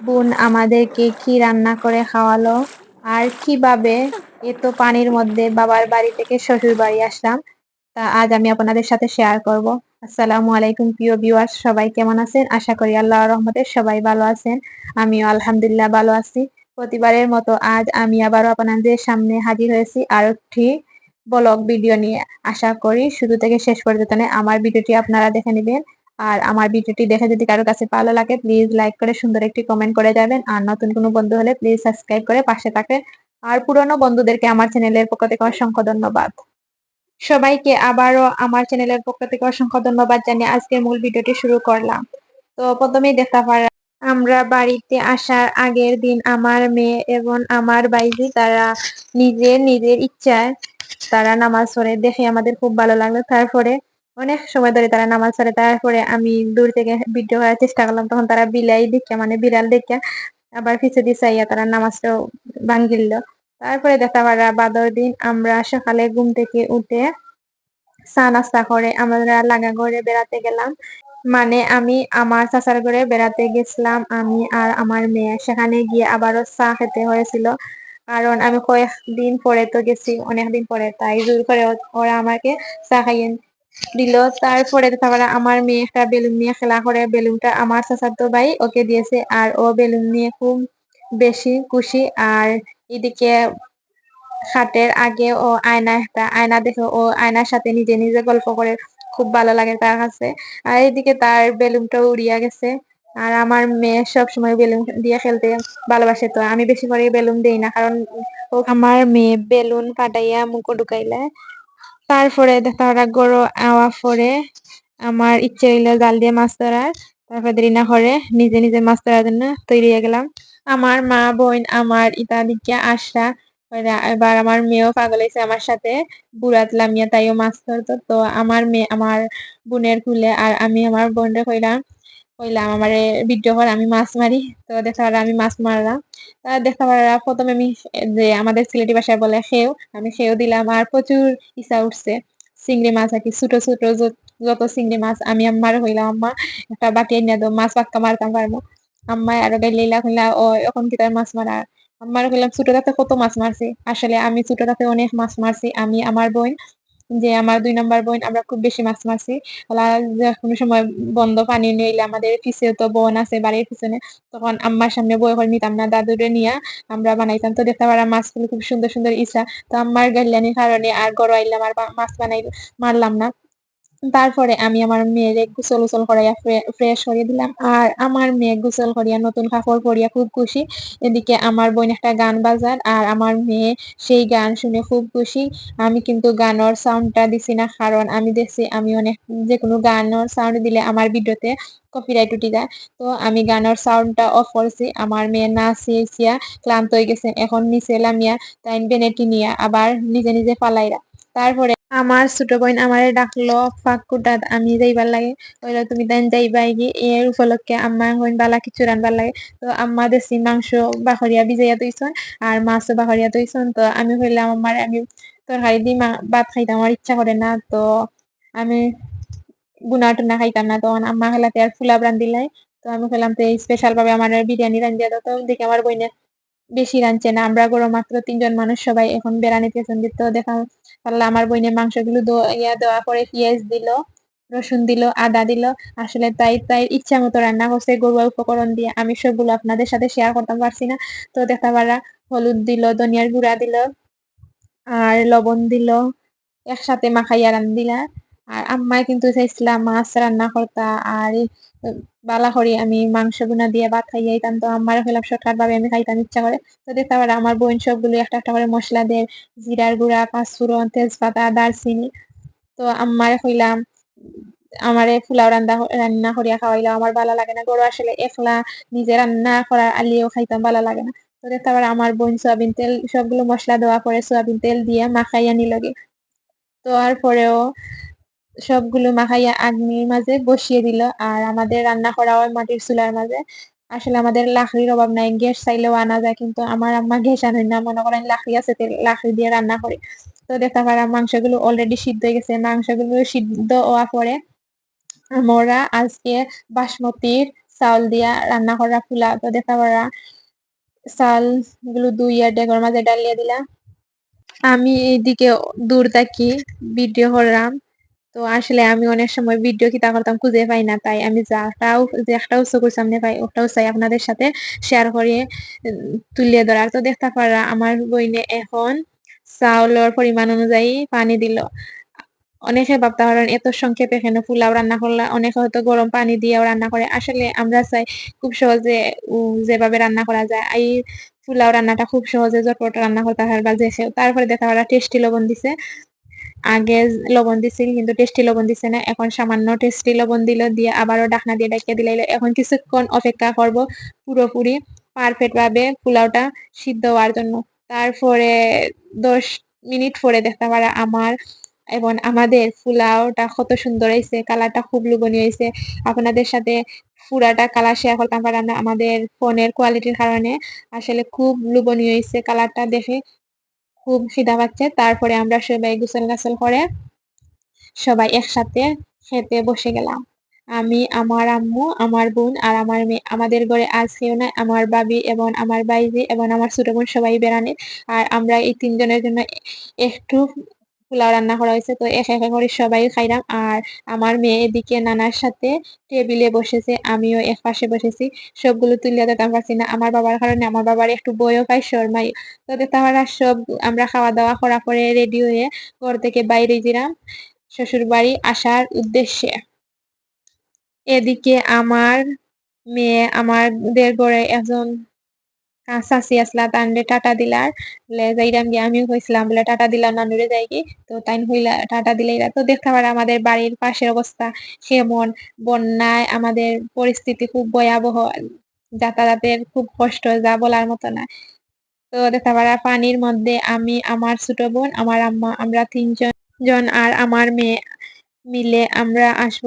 বোন আমাদেরকে কি রান্না করে খাওয়ালো? আর কীভাবে এত পানির মধ্যে বাবার বাড়ি থেকে শ্বশুর বাড়ি আসলাম, তা আজ আমি আপনাদের সাথে শেয়ার করব। আসসালামু আলাইকুম প্রিয় ভিউয়ার্স সবাই কেমন আছেন? আশা করি আল্লাহ রহমতে সবাই ভালো আছেন। আমিও আলহামদুলিল্লাহ ভালো আছি। প্রতিবারের মতো আজ আমি আবারও আপনাদের সামনে হাজির হয়েছি আর একটি ব্লগ ভিডিও নিয়ে। আশা করি শুরু থেকে শেষ পর্যন্ত আমার ভিডিওটি আপনারা দেখে নেবেন। আর আমার ভিডিওটি দেখে যদি কারও কাছে ভালো লাগে প্লিজ লাইক করে সুন্দর একটি কমেন্ট করে যাবেন। আর নতুন কোনো বন্ধু হলে প্লিজ সাবস্ক্রাইব করে পাশে থাকবেন। আর পুরনো বন্ধুদেরকে আমার চ্যানেলের পক্ষ থেকে অসংখ্য ধন্যবাদ। সবাইকে আবারও আমার চ্যানেলের পক্ষ থেকে অসংখ্য ধন্যবাদ জানিয়ে আজকের মূল ভিডিওটি শুরু করলাম। তো প্রথমেই দেখা পারা আমরা বাড়িতে আসার আগের দিন আমার মেয়ে এবং আমার বাইজি তারা নিজের নিজের ইচ্ছায় তারা নামাজ পড়ে। দেখে আমাদের খুব ভালো লাগল। তারপরে অনেক সময় ধরে তারা নামাজ পড়ে, তারপরে আমি দূর থেকে ভিডিও করার চেষ্টা করলাম, তখন তারা বিলাই দেখে মানে বিড়াল দেখে আবার পিছু চাইয়া তারা নামাজটাও ভাঙ্গিল। তারপরে দেখা পারা, বাদর দিন আমরা সকালে ঘুম থেকে উঠে চা নাস্তা করে আমরা লাগা ঘরে বেড়াতে গেলাম। মানে আমি আমার চাচার ঘরে বেড়াতে গেছিলাম, আমি আর আমার মেয়ে। সেখানে গিয়ে আবারও চা খেতে হয়েছিল। কারণ আমি কয়েকদিন পরে তো গেছি, অনেকদিন পরে, তাই জোর করে ওরা আমাকে চা খাইয়ে দিল। তারপরে তারপরে আমার মেয়ে একটা বেলুন নিয়ে খেলা করে। বেলুনটা আমার চাচাতো ভাই ওকে দিয়েছে আর ও বেলুন নিয়ে খুব বেশি খুশি। আর এদিকে খাটের আগে ও আয়না একটা আয়না দেখে ও আয়নার সাথে নিজে নিজে গল্প করে। খুব ভালো লাগে তার কাছে। আর এদিকে তার বেলুনটাও উড়িয়া গেছে। আর আমার মেয়ে সব সময় বেলুন দিয়ে খেলতে ভালোবাসে তো। আমি বেশি করে বেলুন দেই না, কারণ আমার মেয়ে বেলুন ফাটাইয়া মুখো ঢুকাইলে তারপরে তারা গরো আওয়া পরে আমার ইচ্ছে হইল জাল দিয়ে মাছ ধরার। তারপরে দেরি না করে নিজে নিজে মাছ ধরার জন্য তৈরি হয়ে গেলাম। আমার মা, বোন, আমার ইতা দিকে আসা এবার আমার মেয়েও পাগল হয়েছে আমার সাথে। বুড়াত লামিয়া তাইও মাছ ধরতো। তো আমার মেয়ে, আমার বোনের কুলে আর আমি আমার বোনরে কইলাম কইলাম, আমার ভিডিও করে, আমি মাছ মারি। তো দেখা আমি মাছ মারলাম। তা দেখা প্রথমে আমি যে আমাদের সিলেটি ভাষায় বলে খেও আমি খেও দিলাম। আর প্রচুর ইচ্ছা উঠছে। চিংড়ি মাছ আর কি, ছোট ছোট যত চিংড়ি মাছ আমি আম্মার হইলাম, আম্মা একটা বাটি এনে দাও, মাছ পাক্কা মারতাম পারব। আম্মায় আরও গাইলা কইলা, ও, এখন কি তার মাছ মারা? আম্মার কইলাম, ছোট তাতে কত মাছ মারছি? আসলে আমি ছোট তাতে অনেক মাছ মারছি, আমি আমার বোন। যে আমার দুই নাম্বার বোন, আমরা খুব বেশি মাছ মারছি। কোনো সময় বন্ধ পানি নিলে আমাদের পিছিয়ে তো বোন আছে বাড়ির পিছনে, তখন আম্মার সামনে বই করে নিতাম না, দাদুরে নিয়ে আমরা বানাইতাম। তো দেখতে পারা মাছগুলো খুব সুন্দর সুন্দর ইচ্ছা তো আম্মার গাইলানির কারণে আর গড় আইলাম আর মাছ বানাই, মারলাম না। তারপরে আমি আমার মেয়ের গোসল গোসল করাইয়া ফ্রেশ করিয়ে দিলাম। আর আমার মেয়ে গোসল করিয়া নতুন কাপড় পরিয়া খুব খুশি। এদিকে আমার বোন একটা গান বাজার আর আমার মেয়ে সেই গান শুনে খুব খুশি। আমি কিন্তু গানের সাউন্ডটা দিছি না, কারণ আমি দেখছি আমি অনেক যে কোনো গানের সাউন্ড দিলে আমার ভিডিওতে কপিরাইট উঠে যায়। তো আমি গানের সাউন্ডটা অফ করছি। আমার মেয়ে নাচিয়া ক্লান্ত হয়ে গেছে। এখন নিচে লামিয়া তাই বেনেটি নিয়ে আবার নিজে নিজে পালাইরা তারপরে আমার ছোট বোন আমারে ডাকলো ফাঁকুটাত আমি যাইবার লাগে। কইলো, তুমি তাই যাইবাই কি এর উপলক্ষে আম্মা হইন বালা কিছু রানবার লাগে। তো আম্মা দেশি মাংস বাখরিয়া ভিজাইয়া তৈছন আর মাছও বাখরিয়া তৈছন তো আমি কইলাম আমার আমি তরকারি দিয়ে ভাত খাইতে আমার ইচ্ছা করে না। তো আমি গুনা টুনা খাইতাম না। তখন আম্মা খেলাতে আর ফুলা রান্দিলাই তো আমি খেলাম তো স্পেশাল ভাবে আমার বিরিয়ানি রান্দিয়া দাও। তো দেখে আমার বইনে বেশি রাঁধছে না। আমরা গরো মাত্র তিনজন মানুষ সবাই এখন বেড়ানিতে তো দেখা পারলে আমার বইনে মাংসগুলো ইয়া দেওয়া পরে পেঁয়াজ দিল, রসুন দিল, আদা দিল। আসলে তাই তাই ইচ্ছা মতো রান্না করছে গরুয়া উপকরণ দিয়ে। আমি সবগুলো আপনাদের সাথে শেয়ার করতে পারছি না। তো দেখতে পারা হলুদ দিল, ধনিয়ার গুঁড়া দিল, আর লবণ দিল, একসাথে মাখাইয়া রান দিলা আর আম্মাই কিন্তু চাইছিলাম মাছ রান্না করতা, আর বালা করি আমি মাংস গুনা দিয়ে ভাত খাইয়ে আইতাম। তো আমার হইলাম শর্টকাট ভাবে আমি খাইতাম, ইচ্ছা করে। তো দেখতে পারে আমার বোন সবগুলো একটা একটা করে মশলা দেয়। জিরার গুঁড়া, পাঁচফোড়ন, তেজপাতা, দারচিনি। তো আমার হইলাম আমারে ফুলাও রান্না রান্না করিয়া খাওয়াইলাম আমার ভালো লাগে না গরু আসলে একলা নিজে রান্না করার আলিয়েও খাইতাম, ভালো লাগে না। তো দেখতে পারে আমার বোন সোয়াবিন তেল, সবগুলো মশলা দেওয়া পরে সোয়াবিন তেল দিয়ে মাখাইয়া নিলগে তো আর পরেও সবগুলো মাখাইয়া আগ্নির মাঝে বসিয়ে দিল। আর আমাদের রান্না করা হয় মাটির চুলার মাঝে। আসলে আমাদের লাকড়ির অভাব নাই, গ্যাস চাইলেও আনা যায়, কিন্তু আমার আম্মা গ্যাস আনে না। মনে করেন লাকড়ি আছে লাকড়ি দিয়ে রান্না করে। তো দেখতে পারা মাংসগুলো অলরেডি সিদ্ধ হয়ে গেছে। মাংসগুলো সিদ্ধ হওয়া পরে আমরা আজকে বাসমতির চাউল দিয়া রান্না করা ফুলা তো দেখা পারা চালগুলো দুইয়া ডেগর মাঝে ডালিয়ে দিলা আমি এইদিকে দূর থাকি ভিডিও করলাম। তো আসলে আমি অনেক সময় ভিডিও কিতা করতাম, খুঁজে পাই না। তাই আমি যাটাও যে একটাও চকুর সামনে পাই, ওটাও চাই আপনাদের সাথে শেয়ার করে তুলিয়ে ধরার। তো দেখতে পারা, আমার বইনে এখন চাউলের পরিমাণ অনুযায়ী পানি দিল। অনেকে ভাবতে পারেন, এত সংক্ষেপে কেন পোলাও রান্না করলে? অনেকে হয়তো গরম পানি দিয়েও রান্না করে। আসলে আমরা চাই খুব সহজে যেভাবে রান্না করা যায়। এই পোলাও রান্নাটা খুব সহজে জটপট রান্না করতে পারবা যে তারপরে দেখা পারা টেস্টি লবণ দিছে। আগে লবণ দিছিল, কিন্তু টেস্টি লবণ দিছে না। এখন সামান্য টেস্টি লবণ দিল, দিয়ে আবারও ডাকনা দিয়ে ডাকিয়ে দিলে এখন কিছুক্ষণ অপেক্ষা করব পুরোপুরি পারফেক্ট ভাবে পোলাওটা সিদ্ধ হওয়ার জন্য। তারপরে দশ মিনিট পরে দেখতে পারা আমার এবং আমাদের পোলাওটা কত সুন্দর হয়েছে, কালারটা খুব লুবনীয় হয়েছে। আপনাদের সাথে পুরাটা কালার শেয়ার করতাম পারলাম না আমাদের ফোনের কোয়ালিটির কারণে আসলে খুব লুবনীয় হয়েছে কালারটা দেখে। খুব খিদা পাচ্ছে। তারপরে আমরা সবাই গোসল গাছল করে সবাই একসাথে খেতে বসে গেলাম। আমি, আমার আম্মু, আমার বোন আর আমার মেয়ে। আমাদের ঘরে আজ কেউ নাই। আমার বাবি এবং আমার বাইজি এবং আমার ছোট বোন সবাই বেড়ানির আর আমরা এই তিনজনের জন্য একটু পোলাও রান্না করা হয়েছে, তো এক এক করে সবাই খাইলাম। আর আমার মেয়ে এদিকে নানার সাথে টেবিলে বসেছে, আমিও এক পাশে বসেছি। সবগুলো তুলিয়া দিতাম পারছি না। আমার বাবার কারণে আমার বাবার একটু বইও পাই শর্মাই তো তাহলে সব আমরা খাওয়া দাওয়া করা পরে রেডি হয়ে ঘর থেকে বাইরে দিলাম শ্বশুর বাড়ি আসার উদ্দেশ্যে। এদিকে আমার মেয়ে, আমাদের ঘরে একজন চাচি আসলা তানরে টাটা দিলার যাইরাম গিয়ে, আমিও কইছিলাম, বলে টাটা দিলাম নানুরে যাই কি তো তাই হইলা, টাটা দিলাইরা তো দেখতে পারে আমাদের বাড়ির পাশের অবস্থা কেমন? বন্যায় আমাদের পরিস্থিতি খুব ভয়াবহ, যাতায়াতের খুব কষ্ট, যা বলার মতো না। তো দেখতে পারা, পানির মধ্যে আমি, আমার ছোট বোন, আমার আম্মা, আমরা তিনজন জন আর আমার মেয়ে মিলে আমরা আসব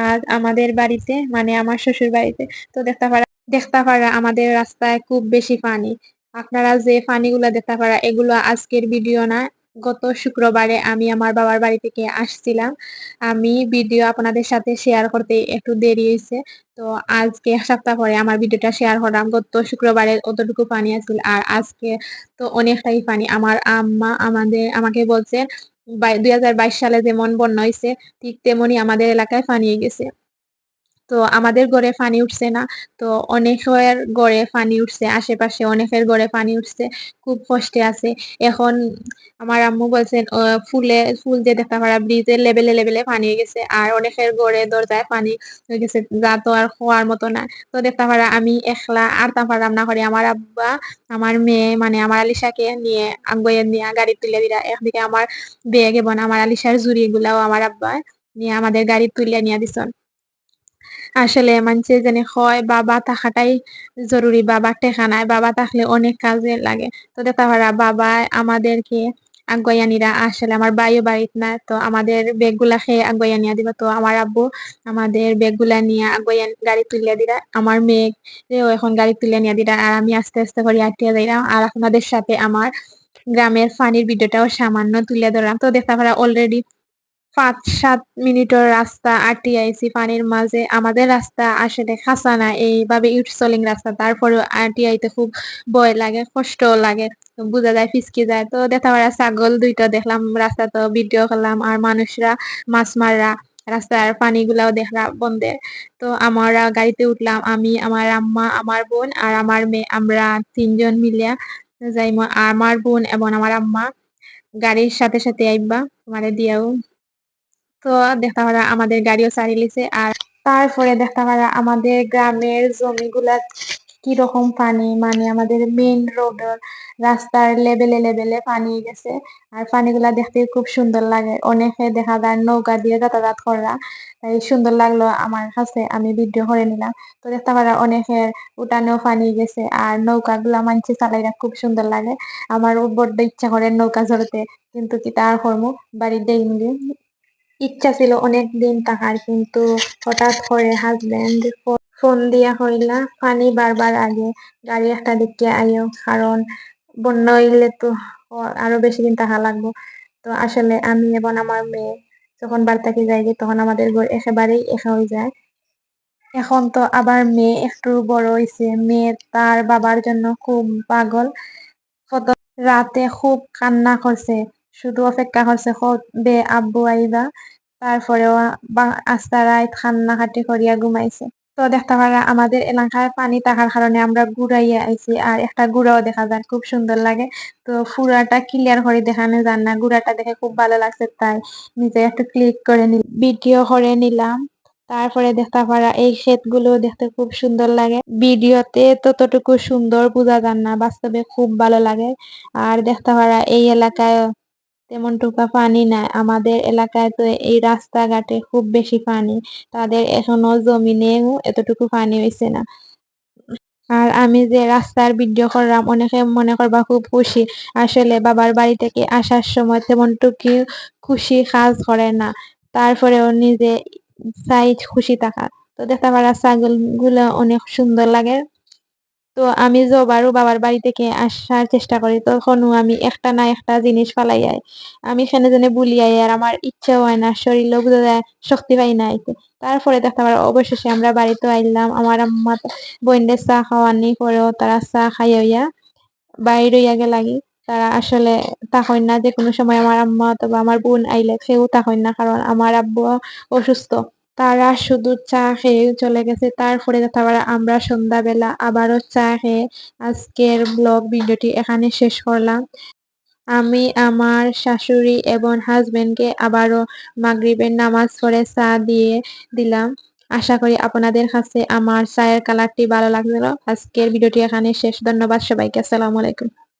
আজ আমাদের বাড়িতে মানে আমার শ্বশুর বাড়িতে তো দেখতে পারা দেখতে পারা আমাদের রাস্তায় খুব বেশি পানি আপনারা যে পানিগুলো দেখতে পারা, এগুলো আজকের ভিডিও না। গত শুক্রবারে আমি আমার বাবার বাড়ি থেকে আসছিলাম। আমি ভিডিও আপনাদের সাথে শেয়ার করতে একটু দেরি হয়েছে। তো আজকে এক সপ্তাহ পরে আমার ভিডিওটা শেয়ার করলাম। গত শুক্রবারে অতটুকু পানি আছিল, আর আজকে তো অনেকটাই পানি আমার আম্মা আমাদের, আমাকে বলছেন দুই সালে যেমন বন্যা হয়েছে, ঠিক তেমনি আমাদের এলাকায় পানিয়ে গেছে। তো আমাদের ঘরে পানি উঠছে না। তো অনেকের ঘরে পানি উঠছে, আশেপাশে অনেকের ঘরে পানি উঠছে, খুব কষ্টে আছে। এখন আমার আম্মু বলছেন ফুলে, ফুল যে দেখা পারা, ব্রিজের লেভেলে লেভেলে পানি হয়ে গেছে, আর অনেকের ঘরে দরজায় পানি হয়ে গেছে, যা তো আর খোয়ার মতো না। তো দেখতে পারা, আমি একলা আর তারপর রান্না করি। আমার আব্বা, আমার মেয়ে মানে আমার আলিশাকে নিয়ে আঙ্গয়ে নিয়ে গাড়ি তুলে দিলা একদিকে আমার বেগ এবং আমার আলিশার জুড়ি গুলাও আমার আব্বা নিয়ে আমাদের গাড়ি তুলে নিয়ে দিছন আসলে মানুষে জানে হয় বাবা থাকাটাই জরুরি, বাবা টেকা নাই, বাবা থাকলে অনেক কাজে লাগে। তো দেখা পারা বাবা আমাদেরকে আগুয়ানিরা আসলে আমার বাইও বাড়িত না তো আমাদের বেগগুলা খেয়ে আগুয়ানিয়া দিবা। তো আমার আব্বু আমাদের বেগগুলা নিয়ে আগুয়ান গাড়ি তুলিয়া দিরা। আমার মেয়েও এখন গাড়ি তুলে নিয়ে দিলা আর আমি আস্তে আস্তে করে আটিয়া দিলাম আর আপনাদের সাথে আমার গ্রামের ফানির ভিডিওটাও সামান্য তুলে ধরলাম। তো দেখা পারা অলরেডি পাঁচ সাত মিনিটের রাস্তা আটি আইছি পানির মাঝে আমাদের রাস্তা আসলে খাসা না, এইভাবে ইট রাস্তা। তারপরে আটি আইতে খুব ভয় লাগে কষ্ট লাগে, বোঝা যায়, ফিসকি যায়। তো দেখা পারা ছাগল দুইটা দেখলাম রাস্তা তো ভিডিও করলাম, আর মানুষরা মাছ মাররা, রাস্তার পানিগুলাও দেখলাম বন্ধে। তো আমরা গাড়িতে উঠলাম, আমি, আমার আম্মা, আমার বোন আর আমার মেয়ে, আমরা তিনজন মিলিয়া যাই আমার বোন এবং আমার আম্মা গাড়ির সাথে সাথে আইবা তোমারে দিয়াও। তো দেখতে পারা আমাদের গাড়িও সারি লিছে আর তারপরে দেখতে পারা আমাদের গ্রামের জমিগুলা কীরকম পানি মানে আমাদের মেইন রোড রাস্তার লেভেলে লেভেলে পানি গেছে। আর পানিগুলা দেখতে খুব সুন্দর লাগে। অনেকে দেখা যায় নৌকা দিয়ে যাতায়াত করা। তাই সুন্দর লাগল আমার কাছে, আমি ভিডিও করে নিলাম। তো দেখতে পারা অনেকের উঠানেও পানি গেছে আর নৌকা গুলা মানছে চালাইরা খুব সুন্দর লাগে। আমার বড্ড ইচ্ছা করে নৌকা চড়তে, কিন্তু কি তার কর্ম? বাড়ির দেখিনি ইচ্ছা ছিল অনেক দিন কিন্তু হঠাৎ করে হাজবেন্ড ফোন দিয়া হইলা পানি বারবার আগে, গাড়ি একটা দেখতে আইও, কারণ বন্যা হইলে তো আরও বেশি দিন থাকা লাগবো। তো আসলে আমি এবং আমার মেয়ে যখন বার থাকি যাই তখন আমাদের ঘর একেবারেই একা হয়ে যায়। এখন তো আবার মেয়ে একটু বড় হইছে। মেয়ে তার বাবার জন্য খুব পাগল। কত রাতে খুব কান্না করছে। শুধু অপেক্ষা করছে কবে আব্বু আইবা। তারপরেও বা- আস্তা রাত কান্নাকাটি করিয়া ঘুমাইছে। তো দেখতে পারা, আমাদের এলাকার পানি থাকার কারণে আমরা ঘুরাইয়া আইছি আর একটা গুড়াও দেখা যায়, খুব সুন্দর লাগে। তো পুরাটা ক্লিয়ার করে দেখানো যান না, গুড়াটা দেখে খুব ভালো লাগছে, তাই নিজে একটু ক্লিক করে নি ভিডিও করে নিলাম। তারপরে দেখতে পারা, এই ক্ষেতগুলো দেখতে খুব সুন্দর লাগে। ভিডিওতে ততটুকু সুন্দর বোঝা যান না, বাস্তবে খুব ভালো লাগে। আর দেখতে পারা, এই এলাকায় তেমন টুকা পানি নাই। আমাদের এলাকায় তো এই রাস্তাঘাটে খুব বেশি পানি। তাদের এখনও জমিনেও এতটুকু পানি হইছে না। আর আমি যে রাস্তার ভিডিও করলাম, অনেকে মনে করবা খুব খুশি। আসলে বাবার বাড়ি থেকে আসার সময় তেমন টুকি খুশি কাজ করে না। তারপরেও নিজে চাই খুশি থাকা। তো দেখতে পারা ছাগলগুলো অনেক সুন্দর লাগে। তো আমি যবারও বাবার বাড়ি থেকে আসার চেষ্টা করি, তখনও আমি একটা না একটা জিনিস ফালাই যাই আমি সেনে যেন বুলিয়াই আর আমার ইচ্ছাও হয় না বোঝা যায় শক্তি পাই না আইতে। তারপরে দেখতে পারো, অবশেষে আমরা বাড়িতে আইলাম, আমার আম্মা বোনদের চা খাওয়ানি পরেও তারা চা খাইয়া বাইরে হইয়া গেলাগি তারা আসলে তাকইন না যে কোনো সময় আমার আম্মা অথবা আমার বোন আইলে সেও তাকইন না, কারণ আমার আব্বু অসুস্থ। তারা শুধু চা খেয়ে চলে গেছে। তারপরে তারপরে আমরা সন্ধ্যাবেলা আবারও চা খেয়ে আজকের ব্লগ ভিডিওটি এখানে শেষ করলাম। আমি, আমার শাশুড়ি এবং হাজবেন্ডকে আবারও মাগরিবের নামাজ পড়ে চা দিয়ে দিলাম। আশা করি আপনাদের কাছে আমার চায়ের কালারটি ভালো লাগল। আজকের ভিডিওটি এখানে শেষ। ধন্যবাদ সবাইকে। আসসালামু আলাইকুম।